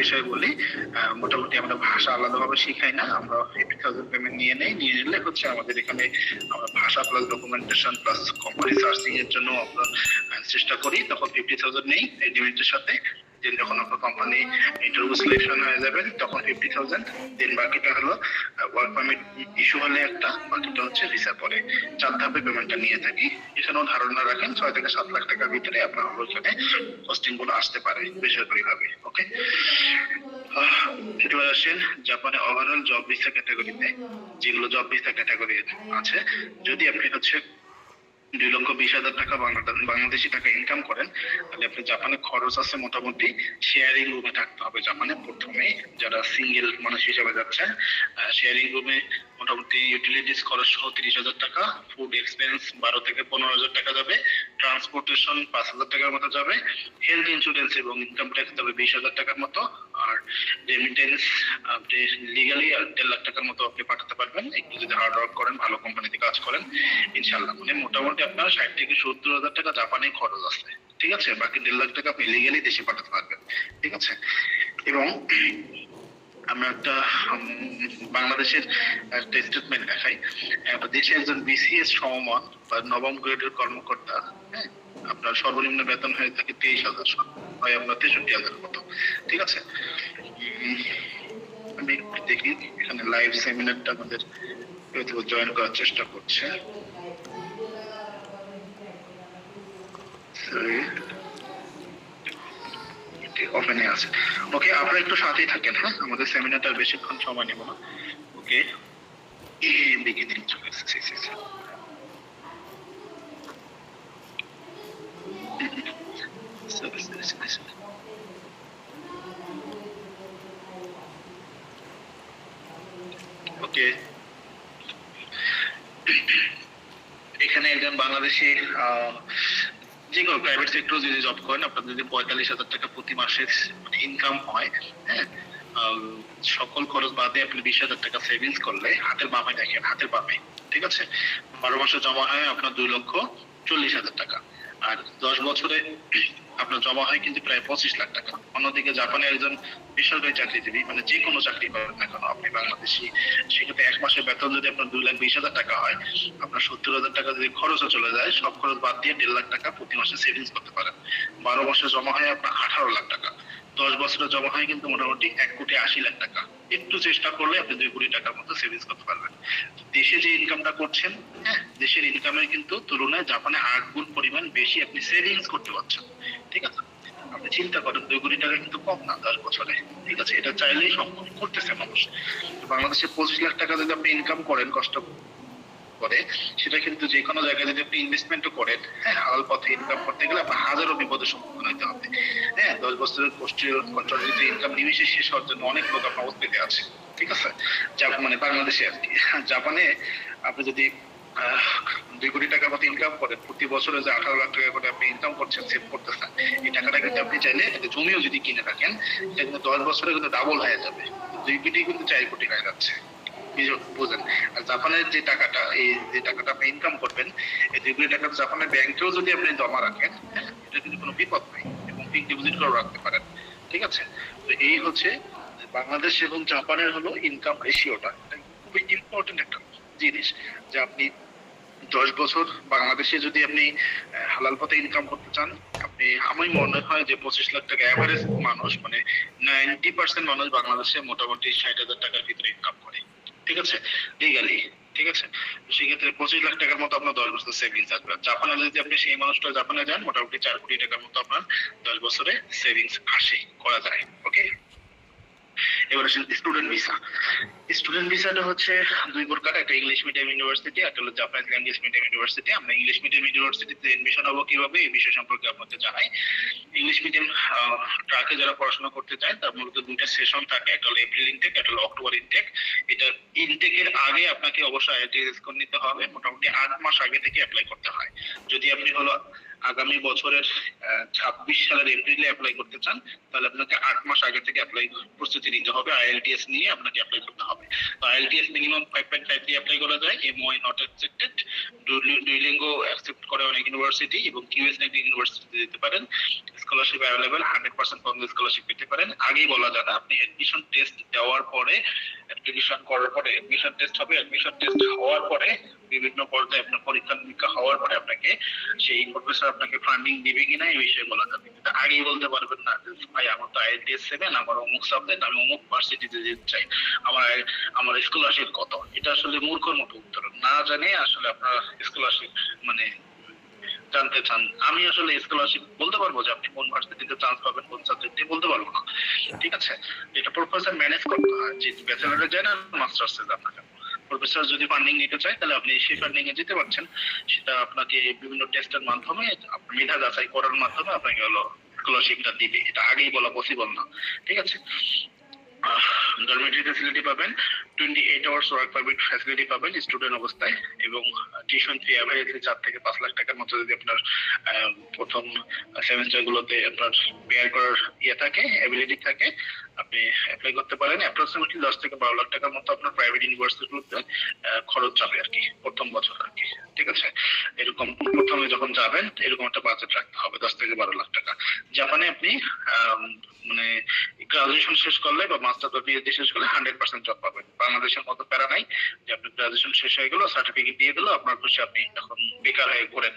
বিষয়ে বলি মোটামুটি আমরা ভাষা আলাদাভাবে শিখাই না, আমরা ফিফটি থাউজেন্ড পেমেন্ট নিয়ে নেই, নিয়ে নিলে হচ্ছে আমাদের এখানে আমরা ভাষা plus documentation plus company searching এর জন্য আমরা চেষ্টা করি, তখন ফিফটি থাউজেন্ড নেই, এই ডিমেন্টের সাথে। দেন যখন আপনার কোম্পানি ইন্টারভিউ সিলেকশন হয়ে যাবেন তখন ফিফটি থাউজেন্ড দেন বাকিটা হলো ওয়ার্ক পারমিট ইস্যু হলে একটা, বাকিটা হচ্ছে ভিসা পরে। চার ধাপে পেমেন্টটা নিয়ে থাকি। এখানেও ধারণা রাখেন, ছয় থেকে সাত লাখ টাকার ভিতরে আপনার হলো এখানে পোস্টিংগুলো আসতে পারে বেসরকারি ভাবে ওকে এবার আসেন জাপানে ওভারঅল জব ভিসা ক্যাটাগরিতে যেগুলো জব ভিসা ক্যাটাগরি আছে, যদি আপনি হচ্ছে দুই লক্ষ বিশ হাজার টাকা বাংলাদেশ- টাকা ইনকাম করেন, তাহলে আপনি জাপানে খরচ আছে মোটামুটি শেয়ারিং রুমে থাকতে হবে জাপানে প্রথমে। যারা সিঙ্গেল মানুষ হিসেবে যাচ্ছে শেয়ারিং রুমে মোটামুটি ইউটিলিটিস খরচ সহ তিরিশ হাজার টাকা ফুড এক্সপেন্স বারো থেকে পনেরো হাজার টাকা যাবে ট্রান্সপোর্টেশন পাঁচ হাজার টাকার মতো যাবে হেলথ ইন্স্যুরেন্স এবং ইনকাম ট্যাক্স যাবে বিশ হাজার টাকার মতো। আর রেমিটেন্স আপনি লিগালি দেড় লাখ টাকার মতো আপনি পাঠাতে পারবেন। একটু যদি হার্ড ওয়ার্ক করেন, ভালো কোম্পানিতে কাজ করেন ইনশাল্লাহ মানে মোটামুটি আপনার ষাট থেকে সত্তর হাজার টাকা জাপানে খরচ আছে। ঠিক আছে? বাকি দেড় লাখ টাকা আপনি লিগালি দেশে পাঠাতে পারবেন। ঠিক আছে? এবং আমরা একটা বাংলাদেশের একটা স্টেটমেন্ট দেখাই। দেশে একজন বিসিএস সমমান বা নবম গ্রেডের কর্মকর্তা হ্যাঁ আপনার সর্বনিম্ন বেতন হয়ে থাকে তেইশ হাজার। হয় আপনার তেষট্টি হাজার মতো। ঠিক আছে? আমি দেখি এখানে লাইভ সেমিনারটা আমাদের জয়েন করার চেষ্টা করছে. ওপেনে আছে। ওকে আপনারা একটু সাথেই থাকেন হ্যাঁ? আমাদের সেমিনারটা বেশিক্ষণ সময় নেব না। ওকে বিগিনিং চলে এসেছে জি, জি, জি। Sorry, sorry, sorry, sorry. ওকে এখানে একজন বাংলাদেশি আহ, যে কোনো প্রাইভেট সেক্টর যদি জব করেন আপনার যদি পঁয়তাল্লিশ হাজার টাকা প্রতি মাসে ইনকাম হয় হ্যাঁ আহ, সকল খরচ বাদে আপনি বিশ হাজার টাকা সেভিংস করলে হাতের বামে দেখেন হাতের বামে ঠিক আছে? বারো মাসে জমা হয় আপনার দুই লক্ষ চল্লিশ হাজার টাকা। আর দশ বছরে আপনার জমা হয় কিন্তু প্রায় পঁচিশ লাখ টাকা। অন্যদিকে জাপানে একজন বেসরকারি চাকরিজীবী মানে যে কোনো চাকরি করেন না কেন, আপনি বাংলাদেশি, সেক্ষেত্রে এক মাসের বেতন যদি আপনার দুই লাখ বিশ হাজার টাকা হয়, আপনার সত্তর হাজার টাকা যদি খরচও চলে যায়, সব খরচ বাদ দিয়ে দেড় লাখ টাকা প্রতি মাসে সেভিংস করতে পারেন। বারো মাসে জমা হয় আপনার আঠারো লাখ টাকা। দশ বছরে জমা হয় কিন্তু মোটামুটি এক কোটি আশি লাখ টাকা। একটু চেষ্টা করলে আপনি দুই কোটি টাকার মতো সেভিংস করতে পারবেন। দেশে যে ইনকামটা করছেন হ্যাঁ দেশের ইনকামের কিন্তু তুলনায় জাপানে আট গুণ পরিমাণ বেশি আপনি সেভিংস করতে পারছেন, ঠিক আছে? আপনি চিন্তা করেন, দুই কোটি টাকা কিন্তু কম না, দশ বছরে, ঠিক আছে? এটা চাইলেই সম্ভব, করতেছে মানুষ। বাংলাদেশে পঁচিশ লাখ টাকা যদি আপনি ইনকাম করেন, কষ্ট করে, সেটা কিন্তু যে কোনো জায়গায় যদি আপনি ইনভেস্টমেন্টও করেন হ্যাঁ হালাল পথে ইনকাম করতে গেলে আপনার হাজারো বিপদের সম্মুখীন হতে হবে। হ্যাঁ দশ বছরের পোস্টের কন্ট্রাক্ট ইনকাম নিমিশে শেষ হওয়ার জন্য অনেক লোক আপনার উৎপেতে আছে, ঠিক আছে? মানে বাংলাদেশে আর কি। জাপানে আপনি যদি দুই কোটি টাকার মতো ইনকাম করেন, প্রতি বছরে যে আঠারো লাখ টাকা করে আপনি ইনকাম করছেন সেভ করতেছেন এই টাকাটা কিন্তু আপনি চাইলে জমিও যদি কিনে রাখেন, এটা কিন্তু দশ বছরে কিন্তু ডাবল হয়ে যাবে। দুই কোটি কিন্তু চার কোটি হয়ে যাচ্ছে। বুঝ- বুঝেন। আর জাপানের যে টাকাটা, এই যে টাকাটা আপনি ইনকাম করবেন, এই কোটি টাকা জাপানের ব্যাংকেও যদি আপনি জমা রাখেন, এটা কিন্তু কোনো বিপদ নাই এবং ফিক্সড ডিপোজিট করে রাখতে পারেন। ঠিক আছে? তো এই হচ্ছে বাংলাদেশ এবং জাপানের হলো ইনকাম রেশিওটা এটা খুবই ইম্পর্টেন্ট একটা জিনিস যে আপনি দশ বছর বাংলাদেশে যদি আপনি হালাল পথে ইনকাম করতে চান, আপনি, আমি মনে হয় যে পঁচিশ লাখ টাকা অ্যাভারেজ মানুষ মানে নাইনটি পার্সেন্ট মানুষ বাংলাদেশে মোটামুটি ষাট হাজার টাকার ভিতরে ইনকাম করে। ঠিক আছে? লিগালি ঠিক আছে? সেক্ষেত্রে পঁচিশ লাখ টাকার মতো আপনার দশ বছর সেভিংস আসবে। জাপানে যদি আপনি সেই মানুষটা জাপানে যান, মোটামুটি চার কোটি টাকার মতো আপনার দশ বছরে সেভিংস আসে, করা যায় ওকে এবার আসেন স্টুডেন্ট ভিসা স্টুডেন্ট ভিসাটা হচ্ছে, দুই প্রকার, একটা ইংলিশ মিডিয়াম ইউনিভার্সিটি একটা হলো জাপানিজ ল্যাঙ্গুয়েজ মিডিয়াম ইউনিভার্সিটি আমরা ইংলিশ মিডিয়াম ইউনিভার্সিটিতে এডমিশন হব কীভাবে, এই বিষয় সম্পর্কে আপনাকে জানাই। ইংলিশ মিডিয়াম ট্রাকে যারা পড়াশোনা করতে চায়, তার মূলত দুইটা সেশন থাকে। একটা হলো এপ্রিল ইনটেক একটা হলো অক্টোবর ইনটেক এটা ইনটেকের আগে আপনাকে অবশ্যই আইএলটিএস নিতে হবে। মোটামুটি আট মাস আগে থেকে অ্যাপ্লাই করতে হয়। যদি আপনি হলো আগামী বছরের ছাব্বিশ সালের এপ্রিলে অ্যাপ্লাই করতে চান, তাহলে আপনাকে আট মাস আগে থেকে অ্যাপ্লাই প্রস্তুতি নিতে হবে। আইএলটিএস নিয়ে আপনাকে অ্যাপ্লাই করতে হবে। তো IELTS minimum five point five দিয়ে অ্যাপ্লাই করা যায়। MOI not accepted Duolingo accept করে অনেক ইউনিভার্সিটি এবং কিউএস নাইনটি ইউনিভার্সিটি দিতে পারেন। স্কলারশিপ অ্যাভেলেবেল হান্ড্রেড পার্সেন্ট কম স্কলারশিপ পেতে পারেন। আগেই বলা যায় আপনি অ্যাডমিশন টেস্ট দেওয়ার পরে অ্যাপ্লিকেশন করার পরে অ্যাডমিশন টেস্ট হবে। অ্যাডমিশন টেস্ট হওয়ার পরে, বিভিন্ন পর্যায়ে আপনার পরীক্ষা নিরীক্ষা হওয়ার পরে আপনাকে সেই প্রফেসর আপনাকে ফান্ডিং দিবে কিনা এই বিষয়ে বলা যাবে আগেই বলতে পারবেন না যে, ভাই, আমার তো আইএলটিএস সেভেন আমার অমুক সাবজেক্ট আমি অমুক ভার্সিটিতে যেতে চাই। আমার আমার স্কলারশিপ কত? এটা আসলে মূর্খর মতো উত্তর না জানে আসলে আপনার স্কলারশিপ মানে জানতে চান। আমি আসলে স্কলারশিপ বলতে পারব যে, আপনি কোন ভার্সিটিতে চান্স পাবেন, কোন সাবজেক্টে বলতে পারব না। ঠিক আছে? এটা প্রফেসর ম্যানেজ করতে হয়। যে ব্যাচেলারে যায় না মাস্টার্সে প্রফেসর যদি ফান্ডিং নিতে চায়, তাহলে আপনি সেই ফান্ডিং এ যেতে পারছেন। সেটা আপনাকে বিভিন্ন টেস্টের মাধ্যমে, মেধা যাচাই করার মাধ্যমে আপনাকে হলো স্কলারশিপটা দিবে। এটা আগেই বলা পসিবল না। ঠিক আছে? ডরমেটরি ফ্যাসিলিটি পাবেন twenty eight hours work permit facility পাবেন স্টুডেন্ট অবস্থায়, এবং টিউশন ফি অ্যাভারেজলি চার থেকে পাঁচ লাখ টাকার মতো যদি আপনার প্রথম সেমিস্টার গুলোতে আপনার বেয়ার করার ইয়ে থাকে অ্যাবিলিটি থাকে, আপনি অ্যাপ্লাই করতে পারেন। অ্যাপ্রক্সিমেটলি দশ থেকে বারো লাখ টাকার মতো আপনার প্রাইভেট ইউনিভার্সিটিগুলোতে খরচ যাবে আর কি, প্রথম বছর আর কি, ঠিক আছে? এরকম প্রথমে যখন যাবেন, এরকম একটা বাজেট রাখতে হবে, দশ থেকে বারো লাখ টাকা। জাপানে আপনি মানে গ্রাজুয়েশন শেষ করলে বা মাস্টার বা পিএইচডি শেষ করলে হান্ড্রেড পার্সেন্ট জব পাবেন। বাংলাদেশের মতো প্যারা নাই যে আপনি গ্রাজুয়েশন শেষ হয়ে গেল সার্টিফিকেট দিয়ে দিল, আপনার খুশি আপনি এখন বেকার হয়ে করেন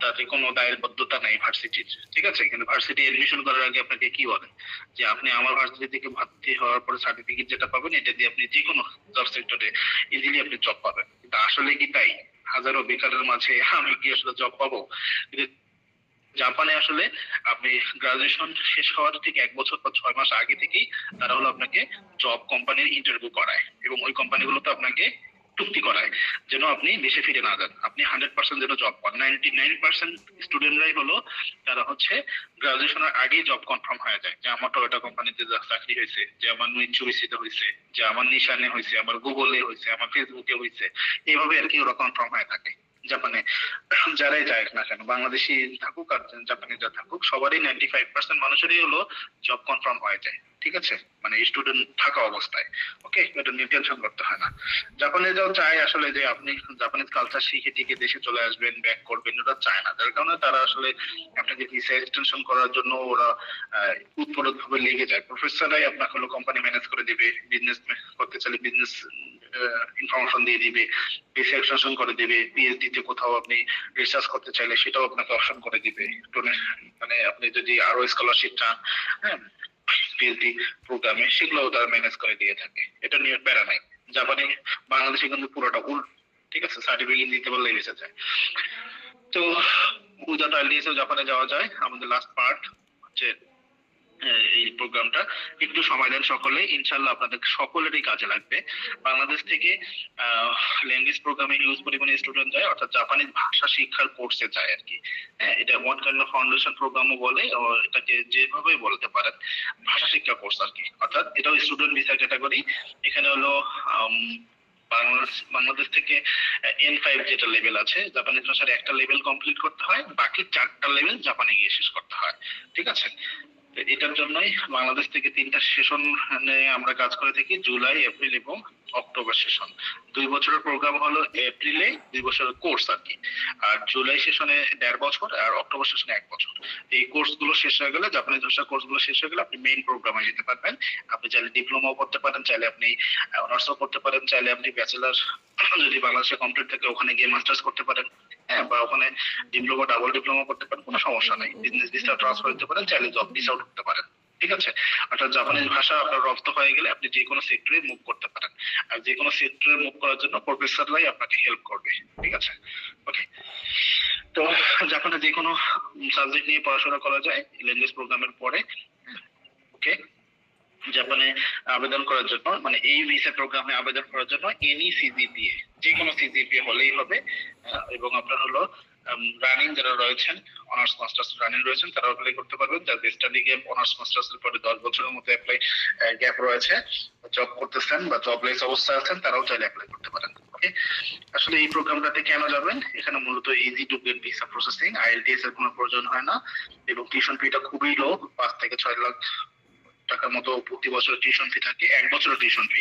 তাতে কোনো দায়বদ্ধতা নাই ভার্সিটির। ঠিক আছে? কিন্তু ভার্সিটি এডমিশন করার আগে আপনাকে কি বলে যে আপনি আমার ভার্সিটি থেকে ভর্তি হওয়ার পরে সার্টিফিকেট যেটা পাবেন, এটা দিয়ে আপনি যে কোনো জব সেক্টরে ইজিলি আপনি জব পাবেন। কিন্তু আসলে কি তাই? হাজারো বেকারের মাঝে আমি কি আসলে জব পাবো? জাপানে আসলে আপনি গ্রাজুয়েশন শেষ হওয়ার ঠিক এক বছর বা ছয় মাস আগে থেকেই তারা হলো আপনাকে জব কোম্পানির ইন্টারভিউ করায় এবং ওই কোম্পানিগুলোতে আপনাকে চুক্তি করায় যেন আপনি দেশে ফিরে না যান। আপনি হান্ড্রেড পার্সেন্ট যেন জব পান। নাইনটি নাইন পার্সেন্ট স্টুডেন্টরাই হলো তারা হচ্ছে গ্রাজুয়েশনের আগেই জব কনফার্ম হয়ে যায় যে আমার টয়োটা কোম্পানিতে চাকরি হয়েছে, যে আমার মিচুবিসিতে হয়েছে, যে আমার নিশানে হয়েছে, আমার গুগলে হয়েছে, আমার ফেসবুকে হয়েছে। এইভাবে আর কি ওরা কনফার্ম হয়ে থাকে। জাপানে যারাই যায় না কেন বাংলাদেশি থাকুক আর জাপানিরা থাকুক, সবারই নাইনটি ফাইভ পার্সেন্ট মানুষেরই হলো জব কনফার্ম হয়ে যায়, ঠিক আছে? মানে স্টুডেন্ট থাকা অবস্থায় ওকে এটা নিয়ে টেনশন করতে হয় না। জাপানে যাও, চায় আসলে যে আপনি জাপানিজ কালচার শিখে টিকে দেশে চলে আসবেন ব্যাক করবেন ওটা চায় না। যার কারণে তারা আসলে আপনাকে ভিসা এক্সটেনশন করার জন্য ওরা উৎপরত ভাবে লেগে যায়। প্রফেসররাই আপনাকে হলো কোম্পানি ম্যানেজ করে দিবে বিজনেস করতে চাইলে বিজনেস ইনফরমেশন দিয়ে দিবে ভিসা এক্সটেনশন করে দিবে পিএইচডি তে কোথাও আপনি রিসার্চ করতে চাইলে সেটাও আপনাকে অপশন করে দিবে। মানে আপনি যদি আরও স্কলারশিপ চান হ্যাঁ পিএইচডি প্রোগ্রামে সেগুলোও তারা ম্যানেজ করে দিয়ে থাকে। এটা নিয়ে প্যারা নাই। জাপানে, বাংলাদেশে কিন্তু পুরোটা উল্ট ঠিক আছে? সার্টিফিকেট দিতে পারলে এসে যায়। তো উদাহরণ আইডিএসও জাপানে যাওয়া যায়। আমাদের লাস্ট পার্ট হচ্ছে এই প্রোগ্রামটা। একটু সময় দেন সকলে। ইনশাল্লাহ আপনাদের সকলেরই কাজে লাগবে। বাংলাদেশ থেকে ল্যাঙ্গুয়েজ প্রোগ্রামে হিউজ পরিমাণে স্টুডেন্ট যায় অর্থাৎ জাপানিজ ভাষা শিক্ষার কোর্সে যায় আর কি হ্যাঁ এটা ওয়ান কাইন্ড ফাউন্ডেশন প্রোগ্রামও বলে এটাকে যেভাবে বলতে পারেন, ভাষা শিক্ষা কোর্স আর কি অর্থাৎ এটাও স্টুডেন্ট ভিসা ক্যাটাগরি এখানে হলো বাংলাদেশ বাংলাদেশ থেকে এন ফাইভ যেটা লেভেল আছে জাপানিজ ভাষার একটা লেভেল কমপ্লিট করতে হয়, বাকি চারটা লেভেল জাপানে গিয়ে শেষ করতে হয়। ঠিক আছে? এটার জন্যই বাংলাদেশ থেকে তিনটা সেশন নিয়ে আমরা কাজ করে থাকি জুলাই এপ্রিল এবং অক্টোবর সেশন। দুই বছরের প্রোগ্রাম হলো এপ্রিলে দুই বছরের কোর্স আর কি। আর জুলাই সেশনে দেড় বছর আর অক্টোবর সেশনে এক বছর। এই কোর্সগুলো শেষ হয়ে গেলে জাপানি ভাষা কোর্সগুলো শেষ হয়ে গেলে আপনি মেইন প্রোগ্রামে যেতে পারবেন। আপনি চাইলে ডিপ্লোমাও করতে পারেন, চাইলে আপনি অনার্সও করতে পারেন, চাইলে আপনি ব্যাচেলার যদি বাংলাদেশে কমপ্লিট থাকে, ওখানে গিয়ে মাস্টার্স করতে পারেন। হ্যাঁ বা ওখানে ডিপ্লোমা ডাবল ডিপ্লোমা করতে পারেন, কোনো সমস্যা নাই। বিজনেস ভিসা ট্রান্সফার দিতে পারেন, চাইলে জব ভিসাও ঢুকতে পারেন। ঠিক আছে? অর্থাৎ জাপানিজ ভাষা আপনার রপ্ত হয়ে গেলে আপনি যে কোনো সেক্টরে মুভ করতে পারেন। আর যে কোনো সেক্টরে মুভ করার জন্য প্রফেসররাই আপনাকে হেল্প করবে। ঠিক আছে? ওকে তো জাপানে যে কোনো সাবজেক্ট নিয়ে পড়াশোনা করা যায় ল্যাঙ্গুয়েজ প্রোগ্রামের পরে। ওকে জাপানে আবেদন করার জন্য মানে এই ভিসা প্রোগ্রামে আবেদন করার জন্য এনি সিজিপিএ যে কোনো সিজিপিএ হলেই হবে। এবং আপনার হলো রানিং যারা রয়েছেন অনার্স মাস্টার্স রানিং রয়েছেন, তারা অ্যাপ্লাই করতে পারবেন। যাদের স্টাডি গ্যাপ অনার্স মাস্টার্স এর পরে দশ বছরের মতো অ্যাপ্লাই গ্যাপ রয়েছে জব করতেছেন বা জবলেস অবস্থায় আছেন, তারাও চাইলে অ্যাপ্লাই করতে পারেন। আসলে এই প্রোগ্রামটাতে কেন যাবেন? এখানে মূলত easy to get visa processing IELTS এর কোনো প্রয়োজন হয় না এবং টিউশন ফিটা খুবই লো পাঁচ থেকে ছয় লাখ টাকার মতো প্রতি বছর টিউশন ফি থাকে, এক বছরের টিউশন ফি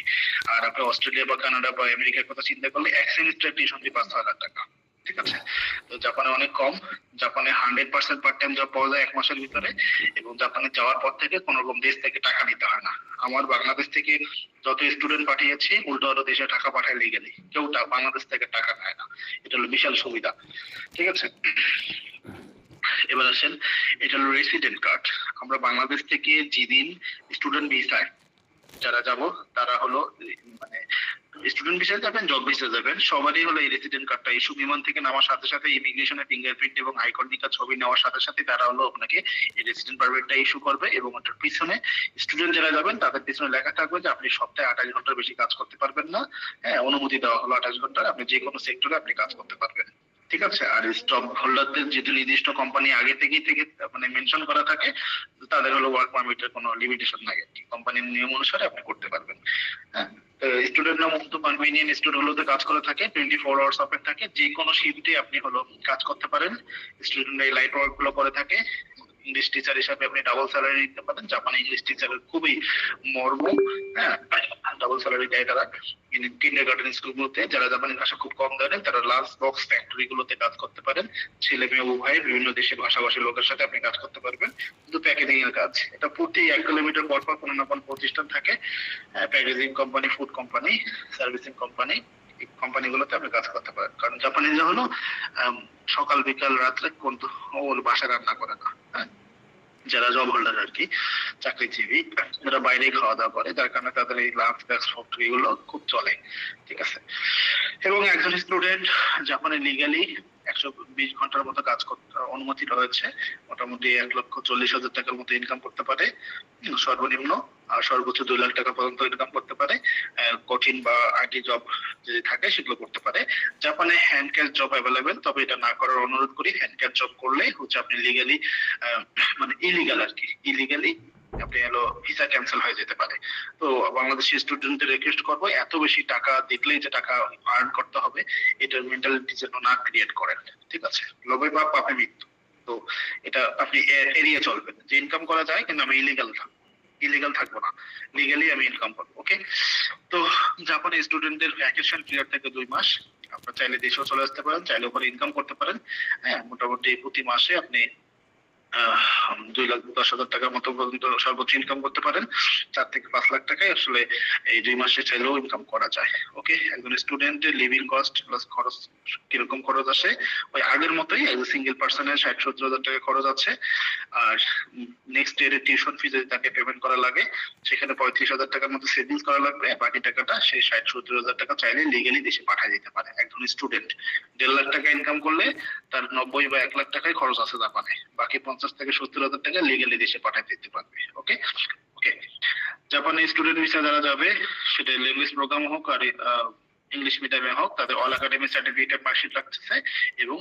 আর আপনি অস্ট্রেলিয়া বা কানাডা বা আমেরিকার কথা চিন্তা করলে এক সেমিস্টার টিউশন ফি পাঁচ, ছয় লাখ টাকা। ঠিক আছে? তো জাপানে অনেক কম। জাপানে hundred percent part time job পাওয়া যায় এক মাসের ভিতরে এবং জাপানে যাওয়ার পর থেকে কোন রকম দেশ থেকে টাকা নিতে হয় না। আমার বাংলাদেশ থেকে যত স্টুডেন্ট পাঠিয়েছি, উল্টো আরও দেশে টাকা পাঠায় লিগেলি কেউ বাংলাদেশ থেকে টাকা নেয় না। এটা হলো বিশাল সুবিধা। ঠিক আছে? এবার আসেন, এটা হলো রেসিডেন্ট কার্ড আমরা বাংলাদেশ থেকে যেদিন স্টুডেন্ট ভিসায় যারা যাব, তারা হলো মানে স্টুডেন্ট ভিসায় যাবেন জব ভিসা যাবেন। সবারই হলো এই রেসিডেন্ট কার্ডটা ইস্যু বিমান থেকে নামার সাথে সাথে ইমিগ্রেশনের ফিঙ্গারপ্রিন্ট এবং আইকনিকা ছবি নেওয়ার সাথে সাথে তারা হলো আপনাকে এই রেসিডেন্ট পারমিটটা ইস্যু করবে এবং ওটার পিছনে স্টুডেন্ট যারা যাবেন, তাদের পিছনে লেখা থাকবে যে আপনি সপ্তাহে আঠাশ ঘণ্টার বেশি কাজ করতে পারবেন না। হ্যাঁ অনুমতি দেওয়া হলো আঠাশ ঘণ্টার। আপনি যে কোনো সেক্টরে আপনি কাজ করতে পারবেন। ঠিক আছে? আর স্টক হোল্ডারদের যেহেতু নির্দিষ্ট কোম্পানি আগে থেকেই থেকে মানে মেনশন করা থাকে, তাদের হলো ওয়ার্ক পারমিটের কোনো লিমিটেশন নাই। আর কি কোম্পানির নিয়ম অনুসারে আপনি করতে পারবেন। হ্যাঁ স্টুডেন্টরা মুক্ত কনভিনিয়েন্ট স্টুডেন্ট হলোতে কাজ করে থাকে টোয়েন্টি ফোর আওয়ার্স ওপেন থাকে। যে কোনো শিফটে আপনি হলো কাজ করতে পারেন। স্টুডেন্টরা এই লাইট ওয়ার্কগুলো করে থাকে। ইংলিশ টিচার হিসাবে আপনি ডাবল স্যালারি দিতে পারেন। জাপানি ইংলিশ টিচারের খুবই মর্ম হ্যাঁ? ডাবল স্যালারি দেয় তারা। কিন্ডার গার্ডেন স্কুলগুলোতে যারা জাপানি ভাষা খুব কম জানেন তারা লাঞ্চ বক্স ফ্যাক্টরি গুলোতে কাজ করতে পারেন। ছেলে মেয়ে উভয় বিভিন্ন দেশের ভাষাভাষী লোকের সাথে আপনি কাজ করতে পারবেন। কিন্তু প্যাকেজিং এর কাজ। এটা প্রতি এক কিলোমিটার পর পর কোনো না কোনো প্রতিষ্ঠান থাকে packaging company food company servicing company এই কোম্পানিগুলোতে আপনি কাজ করতে পারেন। কারণ জাপানিজরা হলো সকাল, বিকাল, রাত্রে কোন বাসা রান্না করে না হ্যাঁ? যারা জব হোল্ডার আর কি, চাকরিজীবী, যারা বাইরে খাওয়া দাওয়া করে, যার কারণে তাদের এই লাঞ্চ ব্যাস ফ্যাক্টরি গুলো খুব চলে, ঠিক আছে? এবং একজন স্টুডেন্ট জাপানে লিগালি একশো বিশ ঘণ্টার মতো কাজ অনুমতি রয়েছে। মোটামুটি এক লক্ষ চল্লিশ হাজার টাকার মতো ইনকাম করতে পারে। সর্বনিম্ন, আর সর্বোচ্চ দুই লাখ টাকা পর্যন্ত ইনকাম করতে পারে। কঠিন বা আইটি জব যদি থাকে, সেগুলো করতে পারে। জাপানে হ্যান্ড ক্যাশ জব অ্যাভেলেবেল তবে এটা না করার অনুরোধ করি। হ্যান্ড ক্যাশ জব করলে হচ্ছে আপনি লিগালি মানে ইলিগাল আর কি। ইলিগালি আপনি হলো ভিসা ক্যান্সেল হয়ে যেতে পারে। তো বাংলাদেশি স্টুডেন্টদের রিকোয়েস্ট করব, এত বেশি টাকা দেখলেই যে টাকা আর্ন করতে হবে, এটার মেন্টালিটি যেন না ক্রিয়েট করেন ঠিক আছে? লোভে পাপ, পাপে মৃত্যু। তো এটা আপনি এড়িয়ে চলবেন। যে ইনকাম করা যায়, কিন্তু আমি ইলিগাল থাকব ইলিগাল থাকব না। লিগালি আমি ইনকাম করব ওকে তো জাপানি স্টুডেন্টদের ভ্যাকেশন পিরিয়ড থেকে দুই মাস। আপনার চাইলে দেশেও চলে আসতে পারেন, চাইলে ওখানে ইনকাম করতে পারেন। হ্যাঁ মোটামুটি প্রতি মাসে আপনি দুই লাখ দশ হাজার টাকার মতো পর্যন্ত সর্বোচ্চ ইনকাম করতে পারেন। চার থেকে পাঁচ লাখ টাকায় আসলে এই দুই মাসে চাইলেও ইনকাম করা যায় ওকে একজন স্টুডেন্টের লিভিং কস্ট প্লাস খরচ কীরকম খরচ আসে, ওই আগের মতোই এজ সিঙ্গেল পার্সনের ষাট সত্তর হাজার টাকা খরচ আছে। আর নেক্সট ইয়ারের টিউশন ফি যদি তাকে পেমেন্ট করা লাগে, সেখানে পঁয়ত্রিশ হাজার টাকার মতো সেভিংস করা লাগবে। বাকি টাকাটা সে ষাট সত্তর হাজার টাকা চাইলে লিগেলি দেশে পাঠিয়ে দিতে পারে একজন স্টুডেন্ট দেড় লাখ টাকা ইনকাম করলে তার নব্বই বা এক লাখ টাকায় খরচ আছে জাপানে। বাকি পঞ্চাশ থেকে সত্তর হাজার টাকা লিগেলি দেশে পাঠিয়ে দিতে পারবে ওকে ওকে জাপানে স্টুডেন্ট ভিসা যারা যাবে, সেটা ল্যাঙ্গুয়েজ প্রোগ্রাম হোক আর ইংলিশ মিডিয়ামে হোক, তাদের অল একাডেমি সার্টিফিকেট মার্কশিট লাগতেছে এবং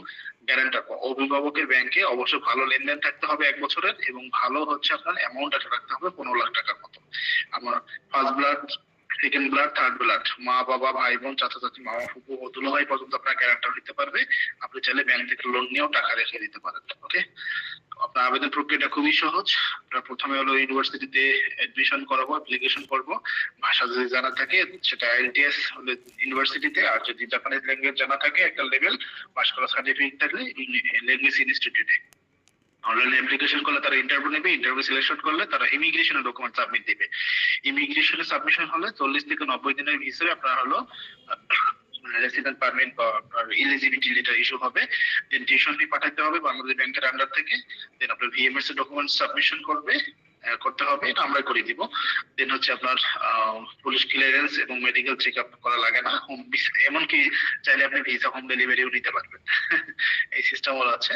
গ্যারান্টার অভিভাবকের ব্যাংকে অবশ্যই ভালো লেনদেন থাকতে হবে এক বছরের এবং ভালো হচ্ছে আপনার অ্যামাউন্ট রাখতে হবে পনেরো লাখ টাকার মতো। আমার first blood second blood third blood মা, বাবা, ভাই, বোন, চাচা, চাচি, মামা, ফুপু, ও দুলো ভাই পর্যন্ত আপনার গ্যারান্টার দিতে পারবে। আপনি চাইলে ব্যাংক থেকে লোন নিয়েও টাকা রেখে দিতে পারেন ওকে আপনার আবেদন প্রক্রিয়াটা খুবই সহজ। আপনার প্রথমে হলো ইউনিভার্সিটিতে অ্যাডমিশন করাবো অ্যাপ্লিকেশন করব। ভাষা যদি জানা থাকে, সেটা আইএলটিএস হলে ইউনিভার্সিটিতে আর যদি জাপানিজ ল্যাঙ্গুয়েজ জানা থাকে, একটা লেভেল পাস করা সার্টিফিকেট থাকলে ল্যাঙ্গুয়েজ ইনস্টিটিউটে অনলাইনে অ্যাপ্লিকেশন করলে তারা ইন্টারভিউ নেবে ইন্টারভিউ সিলেকশন করলে তারা ইমিগ্রেশনের ডকুমেন্ট সাবমিট দিবে। ইমিগ্রেশনের সাবমিশন হলে চল্লিশ থেকে নব্বই দিনের ভিতরে আপনার হলো রেসিডেন্ট পারমিট বা ইলিজিবিলিটি লেটার ইস্যু হবে। দেন টিউশন ফি পাঠাতে হবে বাংলাদেশ ব্যাংকের আন্ডার থেকে। দেন আপনার ভিএমএস এর ডকুমেন্ট সাবমিশন করবে। করতে হবে, এটা আমরা করে দিব। দেন হচ্ছে আপনার পুলিশ ক্লিয়ারেন্স এবং মেডিকেল চেক আপ করা লাগে না। হোম এমনকি চাইলে আপনি ভিসা হোম ডেলিভারিও নিতে পারবেন। এই সিস্টেমগুলো আছে।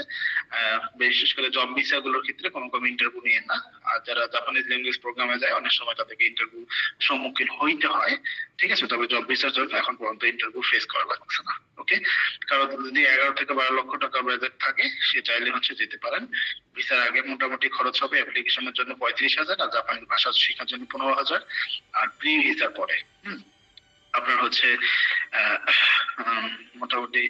বিশেষ করে জব ভিসা গুলোর ক্ষেত্রে কোনো রকম ইন্টারভিউ নিয়ে না। আর যারা জাপানিজ ল্যাঙ্গুয়েজ প্রোগ্রামে যায়, অনেক সময় তাদেরকে ইন্টারভিউ সম্মুখীন হইতে হয়। ঠিক আছে? তবে জব ভিসার জন্য এখন পর্যন্ত ইন্টারভিউ ফেস করা লাগছে না। ওকে। কারও যদি এগারো থেকে বারো লক্ষ টাকা বাজেট থাকে, সে চাইলে হচ্ছে যেতে পারেন। ভিসার আগে মোটামুটি খরচ হবে অ্যাপ্লিকেশনের জন্য পঁয়ত্রিশ হাজার আর জাপানি ভাষা শেখার জন্য পনেরো হাজার। আর প্রি ভিসার পরে, হুম, আপনার হচ্ছে মোটামুটি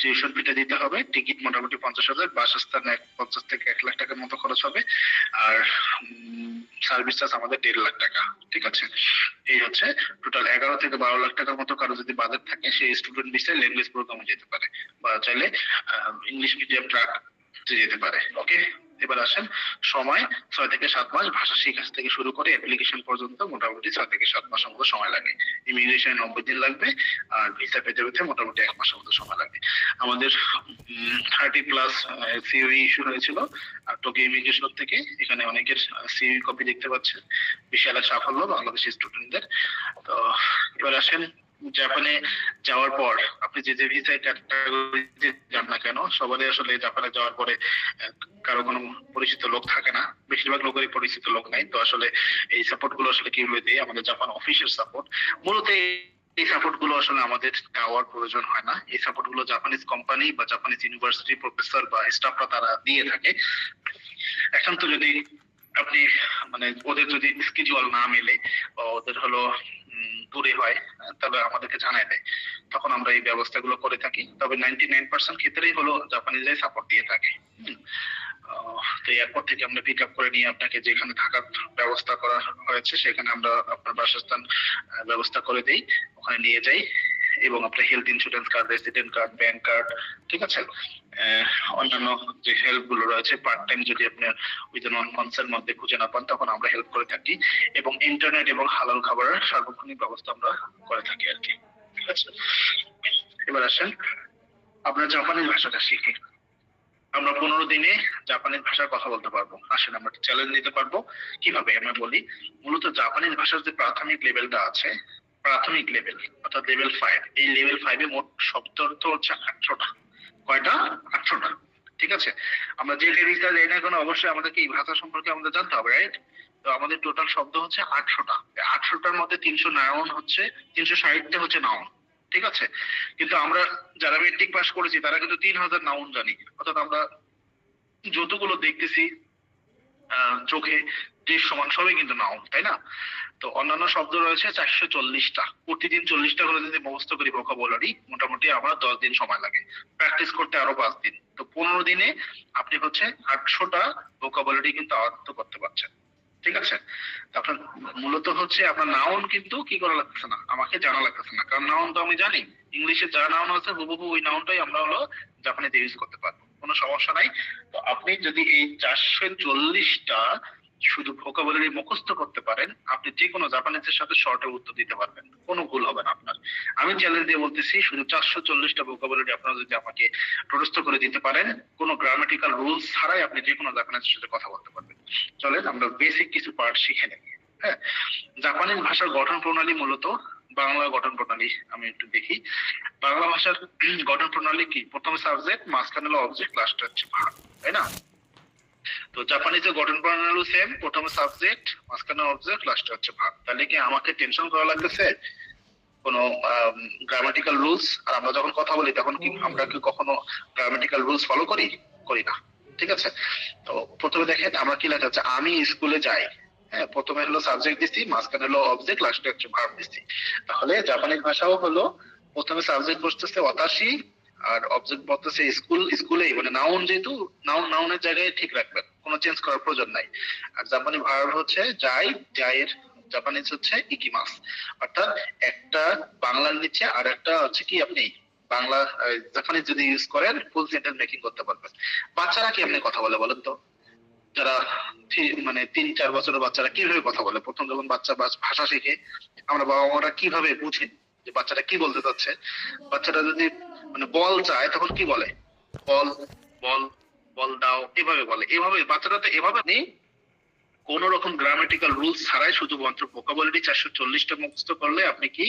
টিউশন ফিটা দিতে হবে। টিকিট মোটামুটি পঞ্চাশ হাজার, বাসস্থান এক, পঞ্চাশ থেকে এক লাখ টাকার মতো খরচ হবে। আর সার্ভিস চার্জ আমাদের দেড় লাখ টাকা, ঠিক আছে? এই হচ্ছে টোটাল এগারো থেকে বারো লাখ টাকার মতো কারও যদি বাজেট থাকে সেই স্টুডেন্ট বিষয়ে ল্যাঙ্গুয়েজ প্রোগ্রামে যেতে পারে। বা চাইলে ইংলিশ মিডিয়াম ট্রাক যেতে পারে ওকে এবার আসেন, সময় ছয় থেকে সাত মাস, ভাষা শেখা থেকে শুরু করে অ্যাপ্লিকেশন পর্যন্ত মোটামুটি ছয় থেকে সাত মাস মতো সময় লাগে। ইমিগ্রেশন নব্বই দিন লাগবে, আর ভিসা পেতে পেতে মোটামুটি এক মাসের মতো সময় লাগবে। আমাদের থার্টি প্লাস সিওই ইস্যু হয়েছিল, আর টোকিও ইমিগ্রেশন থেকে এখানে অনেকের সিওই কপি দেখতে পাচ্ছেন। বিশাল সাফল্য বাংলাদেশি স্টুডেন্টদের তো, এবার আসেন জাপানে যাওয়ার পর আপনি যে যে ভিসায় ক্যাটাগরিতে যান না কেন, সবারই আসলে জাপানে যাওয়ার পরে কারও কোনো পরিচিত লোক থাকে না। বেশিরভাগ লোকেরই পরিচিত লোক নাই। তো আসলে এই সাপোর্টগুলো আসলে কীভাবে দেয়? আমাদের জাপান অফিসের সাপোর্ট মূলত এই- সাপোর্টগুলো আসলে আমাদের দেওয়ার প্রয়োজন হয় না। এই সাপোর্টগুলো জাপানিজ কোম্পানি বা জাপানিজ ইউনিভার্সিটি প্রফেসর বা স্টাফরা তারা দিয়ে থাকে। এখন তো যদি আপনি মানে ওদের যদি স্কেজুয়াল না মেলে বা ওদের হলো দূরে হয়, তাহলে আমাদেরকে জানায় দেয়। তখন আমরা এই ব্যবস্থাগুলো করে থাকি। তবে নাইনটি নাইন পার্সেন্ট ক্ষেত্রেই হলো জাপানিজরাই সাপোর্ট দিয়ে থাকে। তো এয়ারপোর্ট থেকে আমরা পিক আপ করে নিয়ে আপনাকে যেখানে থাকার ব্যবস্থা করা হয়েছে, সেখানে আমরা আপনার বাসস্থান ব্যবস্থা করে দিই। ওখানে নিয়ে যাই। এবং আপনার health insurance card resident card bank card ঠিক আছে? অন্যান্য যে হেল্পগুলো রয়েছে পার্ট টাইম যদি আপনার উইদিন ওয়ান মান্থসের মধ্যে খুঁজে না পান, তখন আমরা হেল্প করে থাকি। এবং ইন্টারনেট এবং হালাল খাবারের সার্বক্ষণিক ব্যবস্থা আমরা করে থাকি আর কি। ঠিক আছে? এবার আসেন আপনার জাপানি ভাষাটা শিখি। আমরা পনেরো দিনে জাপানিজ ভাষার কথা বলতে পারব। আসেন, আমরা চ্যালেঞ্জ নিতে পারব। কীভাবে? আমি বলি, মূলত জাপানিজ ভাষার যে প্রাথমিক লেভেলটা আছে প্রাথমিক লেভেল অর্থাৎ লেভেল ফাইভ এই লেভেল ফাইভে মোট শব্দ অর্থ হচ্ছে আটশোটা। কয়টা? আটশোটা। ঠিক আছে? আমরা যে লেভেলটা যাই না কেন, অবশ্যই আমাদেরকে এই ভাষা সম্পর্কে আমাদের জানতে হবে রাইট তো আমাদের টোটাল শব্দ হচ্ছে আটশোটা। আটশোটার মধ্যে তিনশো নাউন হচ্ছে, তিনশো ষাটটা হচ্ছে নাউন ঠিক আছে? কিন্তু আমরা যারা মেট্রিক পাস করেছি, তারা কিন্তু তিন হাজার নাউন জানি। অর্থাৎ আমরা যতগুলো দেখতেছি চোখে, যে সমান সবই কিন্তু নাউন তাই না? তো অন্যান্য শব্দ রয়েছে চারশো চল্লিশটা। প্রতিদিন চল্লিশটা করে যদি মুখস্থ করি ভোকাবুলারি মোটামুটি আমার দশ দিন সময় লাগে। প্র্যাকটিস করতে আরও পাঁচ দিন। তো পনেরো দিনে আপনি হচ্ছে আটশোটা ভোকাবুলারি কিন্তু আয়ত্ত করতে পারছেন। ঠিক আছে? আপনার মূলত হচ্ছে আপনার নাউন কিন্তু কি করা লাগতেছে না? আমাকে জানা লাগতেছে না। কারণ নাউন তো আমি জানি। ইংলিশে যা নাউন আছে, হুবহু ওই নাউনটাই আমরা হলো জাপানিতে ইউজ করতে পারব। কোনো সমস্যা নাই। তো আপনি যদি এই চারশো চল্লিশটা শুধু ভোকাবুলারি মুখস্থ করতে পারেন, আপনি যে কোনো জাপানিজের সাথে শর্টে উত্তর দিতে পারবেন। কোনো ভুল হবে না আপনার। আমি চ্যালেঞ্জ দিয়ে বলতেছি, শুধু চারশো চল্লিশটা ভোকাবুলারি আপনারা যদি আমাকে প্রদস্ত করে দিতে পারেন, কোনো গ্রামাটিক্যাল রুলস ছাড়াই আপনি যে কোনো জাপানিজের সাথে কথা বলতে পারবেন। চলেন, আমরা বেসিক কিছু পার্ট শিখে নেব হ্যাঁ? জাপানিজ ভাষার গঠন প্রণালী মূলত বাংলা গঠন প্রণালী, আমি একটু দেখি। বাংলা ভাষার গঠন প্রণালী কি? প্রথমে সাবজেক্ট মাঝখানে অবজেক্ট লাস্টে হচ্ছে ভাগ তাই না? তো জাপানিজের গঠন প্রণালী সেম প্রথমে সাবজেক্ট মাঝখানে অবজেক্ট লাস্টে হচ্ছে ভাগ তাহলে কি আমাকে টেনশন করা লাগতেছে? কোনো গ্রামাটিক্যাল রুলস আর আমরা যখন কথা বলি তখন কি আমরা কি কখনো গ্রামাটিক্যাল রুলস ফলো করি? করি না। ঠিক আছে? তো প্রথমে দেখেন আমরা কি লেখা আছে? আমি স্কুলে যাই। হ্যাঁ প্রথমে হলো সাবজেক্ট দিচ্ছি মাঝখানে হলো অবজেক্ট লাস্টে হচ্ছে ভার্ব দিচ্ছি তাহলে জাপানিজ ভাষাও হলো প্রথমে সাবজেক্ট বসতেছে অতাশি আর অবজেক্ট বলতেছে স্কুল স্কুলেই মানে নাউন যেহেতু নাউন নাউনের জায়গায় ঠিক রাখবেন, কোনো চেঞ্জ করার প্রয়োজন নাই। আর জাপানি ভার্ব হচ্ছে যাই যাইয়ের জাপানিজ হচ্ছে ইকিমাস অর্থাৎ একটা বাংলার নিচে আর একটা হচ্ছে কি আপনি বাংলা জাপানিজ যদি ইউজ করেন ফুল সেন্টেন্স মেকিং করতে পারবেন। বাচ্চারা কি আপনি কথা বলে বলেন তো? যারা মানে তিন, চার বছরের বাচ্চারা কীভাবে কথা বলে? প্রথম যখন বাচ্চা ভাষা শিখে, আমরা বাবা মারা কীভাবে বুঝি যে বাচ্চাটা কি বলতে চাচ্ছে? বাচ্চাটা যদি মানে বল চায়, তখন কি বলে? বল বল বল দাও, এভাবে বলে। এভাবে বাচ্চারা তো এভাবে নেই। কোন রকম গ্রামাটিক্যাল রুলস ছাড়াই শুধুমাত্র ভোকাবুলারি চারশো চল্লিশটা মুখস্থ করলে আপনি কি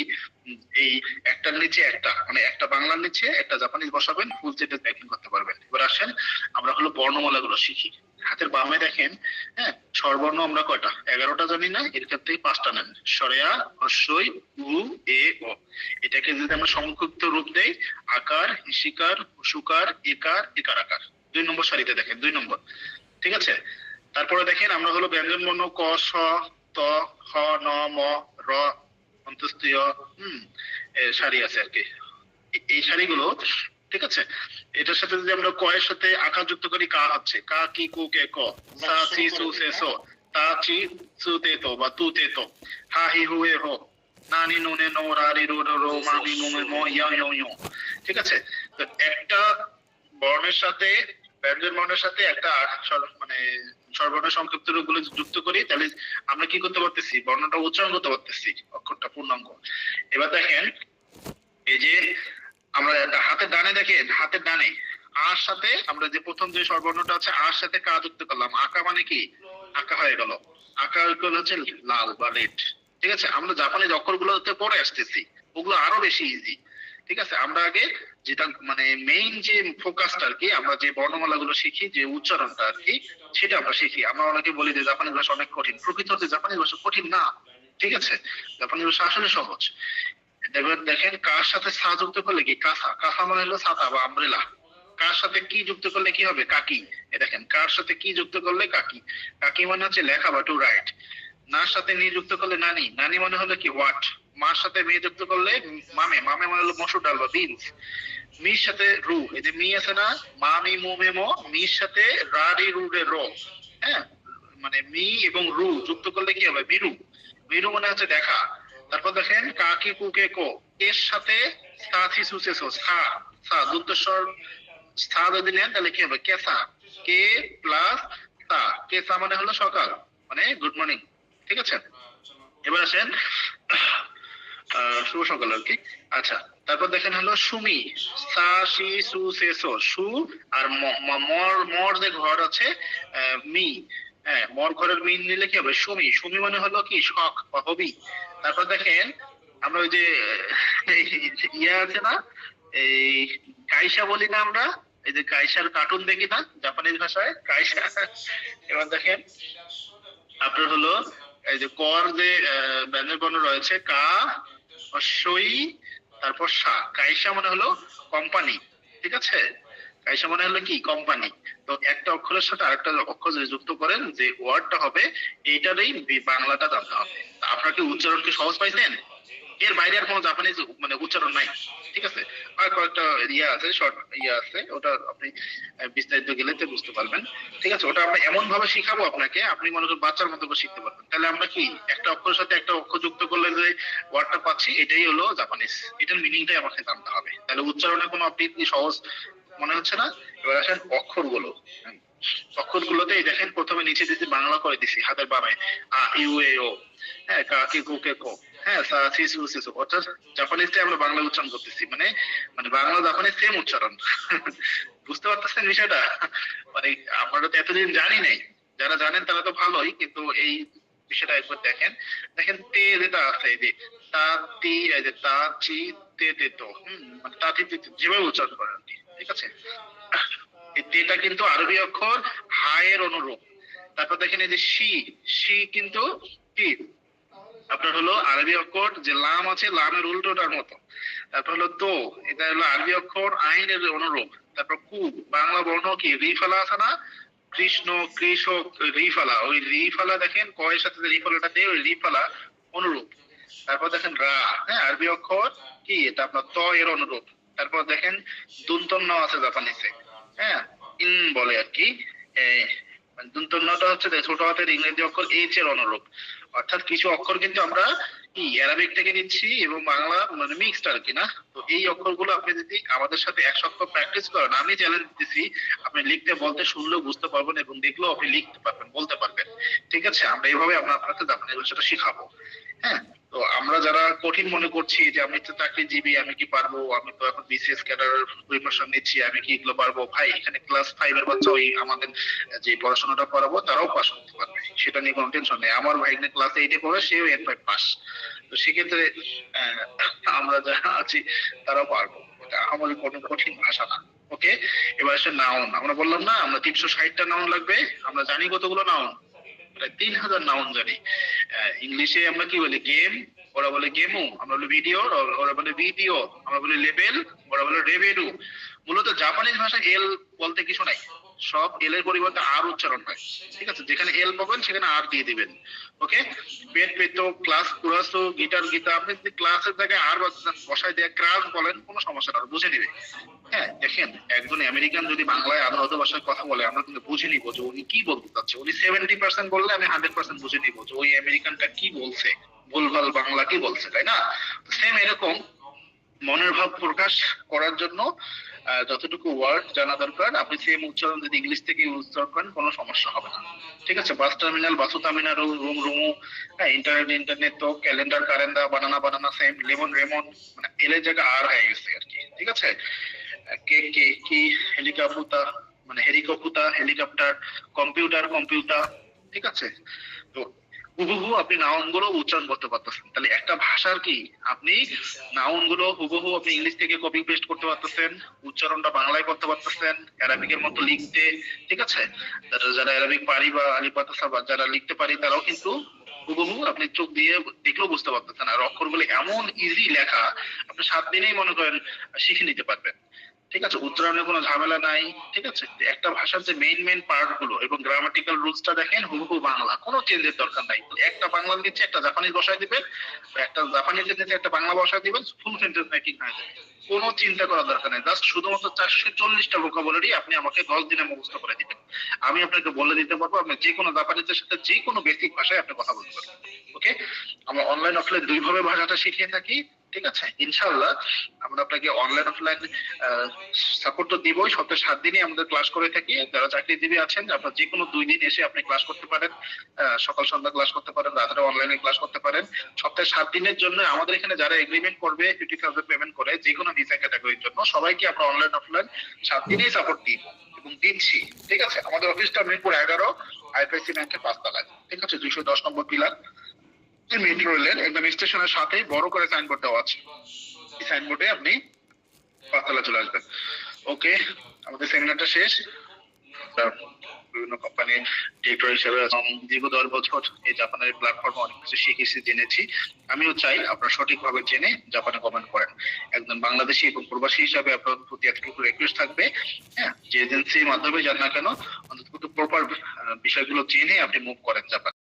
এই একটার নিচে একটা মানে একটা বাংলার নিচে, একটা জাপানিজ বসাবেন ফুল সেন্টেন্স মেকিং করতে পারবেন। এবার আসেন, আমরা হলো বর্ণমালা গুলো শিখি। হাতের বামে দেখেন হ্যাঁ স্বরবর্ণ আমরা কয়টা? এগারোটা জানি না, এর ক্ষেত্রে পাঁচটা নেন। সরেয়া হস্যই উ, এ ও এটাকে যদি আমরা সংক্ষিপ্ত রূপ দেই, আকার, হিসিকার হুসুকার একার একার আকার। দুই নম্বর সারিতে দেখেন, দুই নম্বর। ঠিক আছে? তারপরে দেখেন আমরা হলো ব্যঞ্জন বর্ণ ক স ত হ ন ম র অন্তস্তীয় হম সারি আছে আর কি। এই শাড়িগুলো ঠিক আছে? এটার সাথে যদি আমরা কয়ের সাথে আকার যুক্ত করি কা হচ্ছে কা কি কু কে ক। সা সি সু সে সো। তা চি সু তে তো বা তু তে তো। হা হি হু এ হো। না নি নু নে নো রা রি রো রো রো মা মি মু মে মো ইয়া ইয়া ইয়া ঠিক আছে? তো একটা বর্ণের সাথে ব্যঞ্জন বর্ণের সাথে একটা মানে স্বরবর্ণ সংক্ষিপ্ত রূপগুলো যুক্ত করি, তাহলে আমরা কি করতে পারতেছি? বর্ণটা উচ্চারণ করতে পারতেছি, অক্ষরটা পূর্ণাঙ্গ। এবার দেখেন, এই যে আমরা একটা হাতের ডানে দেখেন, হাতের ডানে আর সাথে আমরা যে প্রথম যে স্বরবর্ণটা আছে, আর সাথে কা যুক্ত করলাম। আঁকা মানে কি? আঁকা হয়ে গেল। আঁকা হচ্ছে লাল বা রেড। ঠিক আছে? আমরা জাপানিজ অক্ষরগুলোতে পরে আসতেছি। ওগুলো আরও বেশি ইজি ঠিক আছে? আমরা আগে যেটা মানে মেইন যে ফোকাসটা আর কি, আমরা যে বর্ণমালাগুলো শিখি, যে উচ্চারণটা আর কি, সেটা আমরা শিখি। আমরা অনেকে বলি যে জাপানি ভাষা অনেক কঠিন। প্রকৃত অর্থে জাপানি ভাষা কঠিন না, ঠিক আছে? জাপানি ভাষা আসলে সহজ। এবার দেখেন, কার সাথে সা যুক্ত করলে কি? কাসা। কাসা মানে হলো ছাতা বা আমব্রেলা কার সাথে কি যুক্ত করলে কি হবে? কাকি। এ দেখেন, কার সাথে কি যুক্ত করলে কাকি? কাকি মানে হচ্ছে লেখা বা টু রাইট নার সাথে নি যুক্ত করলে নানি। নানি মানে হলো কি? হোয়াট মার সাথে মেয়ে যুক্ত করলে মামে মামে মানে হলো মসুর ডাল বা বিনস। মির সাথে রু, এই যে মি আছে না, মা, মি, মু, মে, মো, মির সাথে রা, রি, রু, রে, রো হ্যাঁ? মানে মি এবং রু যুক্ত করলে কি হবে? মিরু। মিরু মানে হচ্ছে দেখা। তারপর দেখেন কাকি কুকে কো এর সাথে সাথি সুসেসো সা সা দুত্তস্বর সা যদি নেন, তাহলে কি হবে? কেসা কে প্লাস সা কেসা মানে হলো সকাল মানে গুড মর্নিং, ঠিক আছে? এবার আসেন শুভ সকাল, আর কি। আচ্ছা তারপর দেখেন হলো সুমি, সা, সি, সু, সে, সো, সু আর মর মর যে ঘর আছে মি হ্যাঁ মর ঘরের মিন নিলে কি হবে? সুমি। সুমি মানে হলো কি? শখ বা হবি তারপর দেখেন, আমরা ওই যে ইয়ে আছে না, এই কাইসা বলি না আমরা? এই যে কাইসার কার্টুন দেখি না, জাপানিজ ভাষায়? কাইসা। এবার দেখেন, আপনার হলো, এই যে কর যে ব্যঞ্জন বর্ণ রয়েছে, কা অশ্বই, তারপর সা। কাইসা মানে হলো কোম্পানি ঠিক আছে? কাইসা মানে হলো কি? কোম্পানি তো একটা অক্ষরের সাথে আরেকটা অক্ষর যদি যুক্ত করেন, যে ওয়ার্ডটা হবে, এইটারই বাংলাটা জানতে হবে। আপনার কি উচ্চারণ কি সহজ পাইছেন? এর বাইরে আর কোনো জাপানিজ মানে উচ্চারণ নাই। ঠিক আছে? আর কয়েকটা ইয়ে আছে শর্ট ইয়ে আছে, ওটা আপনি বিস্তারিত গেলে তো বুঝতে পারবেন। ঠিক আছে? ওটা আমরা এমন ভাবে শিখাবো আপনাকে, আপনি মনে করেন বাচ্চার মতো করে শিখতে পারবেন। তাহলে আমরা কি, একটা অক্ষরের সাথে একটা অক্ষর যুক্ত করলে যে ওয়ার্ডটা পাচ্ছি, এটাই হলো জাপানিজ এটার মিনিংটাই আমাকে জানতে হবে। তাহলে উচ্চারণে কোনো আপনি সহজ মনে হচ্ছে না? এবার আসেন অক্ষরগুলো। অক্ষরগুলোতে দেখেন প্রথমে নিচে দিতে বাংলা করে দিছি, হাতের বামে। আ, ইউ, এ, ও। হ্যাঁ কা কি কু। হ্যাঁ সা সি সু সি সু অর্থাৎ জাপানিজটা আমরা বাংলা উচ্চারণ করতেছি। মানে মানে বাংলা জাপানিজ সেম উচ্চারণ। বুঝতে পারতেছেন বিষয়টা? মানে আমরা তো এতদিন জানি নাই। যারা জানেন তারা তো ভালোই কিন্তু এই বিষয়টা একবার দেখেন। দেখেন তে যেটা আছে যে তা তি এই যে তা চি তে তে তো। হুম মানে তে তে, যেভাবে উচ্চারণ করেন ঠিক আছে? এই তেটা কিন্তু আরবি অক্ষর হায়ের অনুরূপ। তারপর দেখেন এই যে শি শি কিন্তু কি? আপনার হলো আরবি অক্ষর, যে লাম আছে, লামের উল্টোটার মতো। তারপর হলো তো, এটা হলো আরবি অক্ষর, আইনের অনুরূপ। তারপর কু, বাংলা বর্ণ কি, রিফালা আছে না? কৃষ্ণ, কৃষক, রিফালা। ওই রিফালা দেখেন কয়ের সাথে রিফালাটা দেয়, ওই রিফালা অনুরূপ। তারপর দেখেন রা হ্যাঁ আরবি অক্ষর কি, এটা আপনার ত এর অনুরূপ। তারপর দেখেন দুন্তন্য আছে জাপানিসে হ্যাঁ ইন বলে আর কি। মানে দুন্তন্যটা হচ্ছে ছোট হাতের ইংরেজি অক্ষর এইচ এর অনুরূপ। অর্থাৎ কিছু অক্ষর কিন্তু আমরা কি অ্যারাবিক থেকে নিচ্ছি এবং বাংলা মানে মিক্সড আর কি না? তো এই অক্ষরগুলো আপনি যদি আমাদের সাথে এক সপ্তাহ প্র্যাকটিস করেন, আমি চ্যালেঞ্জ দিচ্ছি আপনি লিখতে, বলতে, শুনলেও বুঝতে পারবেন এবং দেখলেও আপনি লিখতে পারবেন, বলতে পারবেন। ঠিক আছে? আমরা এইভাবে আমরা সাথে জাপানি ভাষাটা শিখাবো। হ্যাঁ? তো আমরা যারা কঠিন মনে করছি যে আমি তো চাকরিজীবী, আমি কি পারব? আমি তো এখন বিসিএস ক্যাডার প্রিপারেশন নিচ্ছি, আমি কি এগুলো পারব? ভাই, এখানে ক্লাস ফাইভ এর বাচ্চা ওই আমাদের যে পড়াশোনাটা করাবো, তারাও পাস করতে পারবে। সেটা নিয়ে কোনো টেনশন নেই। আমার ভাই ক্লাস এইটে পড়ে, সেও এন ফাইভ পাস তো সেক্ষেত্রে আমরা যারা আছি, তারাও পারব। আমাদের কোনো কঠিন ভাষা না। ওকে এবার আসে নাউন আমরা বললাম না, আমরা তিনশো ষাটটা নাউন লাগবে। আমরা জানি কতগুলো নাউন প্রায় তিন হাজার নাউন জানি। ইংলিশে আমরা কি বলি? গেম, ওরা বলে গেমু, আমরা বলি ভিডিও ওরা বলে ভিডিও, আমরা বলি লেভেল ওরা বলে রেভেনু মূলত জাপানিজ ভাষা এল বলতে কিছু নাই। সব এল এর পরিবর্তে আর উচ্চারণ হয়। ঠিক আছে? যেখানে এল পাবেন, সেখানে আর দিয়ে দিবেন। ওকে? পেট পেতো, ক্লাস কুরাসো গিটার গীতা, আপনি যদি ক্লাসের জায়গায় আর বসায় দিয়ে ক্রাস বলেন, কোনো সমস্যা না বুঝে নিবে। হ্যাঁ দেখেন, একজন আমেরিকান যদি বাংলায় আধারত ভাষায় কথা বলে, আমরা কিন্তু বুঝে নিব যে উনি কি বলতে চাচ্ছে। উনি সেভেন্টি পার্সেন্ট বললে আমি হান্ড্রেড পার্সেন্ট বুঝে নিব যে ওই আমেরিকানটা কি বলছে, ভুলভাল বাংলা কি বলছে, তাই না? সেম এরকম মনের ভাব প্রকাশ করার জন্য যতটুকু ওয়ার্ড জানা দরকার, আপনি সেম উচ্চারণ যদি ইংলিশ থেকে উচ্চারণ করেন, কোনো সমস্যা হবে না। ঠিক আছে, বাস টার্মিনাল বাসু টার্মিনাল রুম রুমু হ্যাঁ ইন্টারনেট ইন্টারনেট তো ক্যালেন্ডার কারেন্ডা বানানা বানানা সেম লেমন রেমন মানে এলের জায়গা আর হয়ে গেছে আর কি, ঠিক আছে? কে মানে হেলিকপ্টার কম্পিউটার ঠিক আছে? তো হুবহু আপনি উচ্চারণ করতে পারতেছেন। তাহলে একটা ভাষার কি? আপনি হুবহু আপনি ইংলিশ থেকে কপি পেস্ট করতে পারতেছেন, উচ্চারণটা বাংলায় করতে পারতেছেন, অ্যারাবিকের মতো লিখতে, ঠিক আছে? যারা যারা অ্যারাবিক পারি বা আলিপাতা সাবা যারা লিখতে পারি, তারাও কিন্তু হুবহু আপনি চোখ দিয়ে দেখলেও বুঝতে পারতেছেন। আর অক্ষরগুলো এমন ইজি লেখা, আপনি সাত দিনেই মনে করেন শিখে নিতে পারবেন। ঠিক আছে উচ্চারণে কোনো ঝামেলা নাই, ঠিক আছে? একটা ভাষার যে মেইন মেইন পার্টগুলো এবং গ্রামাটিক্যাল রুলসটা দেখেন, হুবহু বাংলা, কোনো চেঞ্জের দরকার নাই। একটা বাংলা নিচে একটা জাপানিজ বসায় দিবেন, একটা জাপানিজের নিচে একটা বাংলা বসায় দিবেন ফুল সেন্টেন্স মেকিং হয়ে যাবে। কোনো চিন্তা করার দরকার নেই জাস্ট শুধুমাত্র চারশো চল্লিশটা ভোকাবুলারি আপনি আমাকে দশ দিনে মুখস্থ করে দিবেন। আমি আপনাকে বলে দিতে পারব, আপনি যে কোনো জাপানিজের সাথে যে কোনো বেসিক ভাষায় আপনি কথা বলতে পারবেন ওকে আমরা অনলাইন অফলাইন দুই ভাবে ভাষাটা শিখিয়ে থাকি ঠিক আছে? ইনশাআল্লাহ, আমরা আপনাকে অনলাইন অফলাইন সাপোর্ট তো দিবই। সপ্তাহে সাত দিনই আমাদের ক্লাস করে থাকি। যারা চাকরিজীবী আছেন, আপনার যে কোনো দুই দিন এসে আপনি ক্লাস করতে পারেন। সকাল, সন্ধ্যা ক্লাস করতে পারেন, রাত্রে অনলাইনে ক্লাস করতে পারেন। সপ্তাহে সাত দিনের জন্য আমাদের এখানে যারা এগ্রিমেন্ট করবে ফিফটি থাউজেন্ড পেমেন্ট করে যে কোনো ভিসা ক্যাটাগরির জন্য, সবাইকে আমরা অনলাইন অফলাইন সাত দিনেই সাপোর্ট দিব এবং দিচ্ছি। ঠিক আছে? আমাদের অফিসটা মিরপুর এগারো আইপিআইসি ব্যাংকের পাঁচতলায়। ঠিক আছে? দুইশো দশ নম্বর পিলার মেট্রো রেলের একদম স্টেশনের সাথে বড় করে সাইনবোর্ড দেওয়া আছে। সাইনবোর্ডে আপনি পাঁচতলা চলে আসবেন। ওকে আমাদের সেমিনারটা শেষ। বিভিন্ন কোম্পানি ডিরেক্টর হিসেবে দীর্ঘ দশ বছর এই জাপানের প্ল্যাটফর্মে অনেক কিছু শিখেছি, জেনেছি। আমিও চাই আপনারা সঠিকভাবে জেনে জাপানে কমেন্ট করেন। একজন বাংলাদেশি এবং প্রবাসী হিসাবে আপনার প্রতি এতটুকু রিকোয়েস্ট থাকবে। হ্যাঁ যে এজেন্সির মাধ্যমে যান না কেন, অন্তত প্রপার বিষয়গুলো জেনে আপনি মুভ করেন জাপান।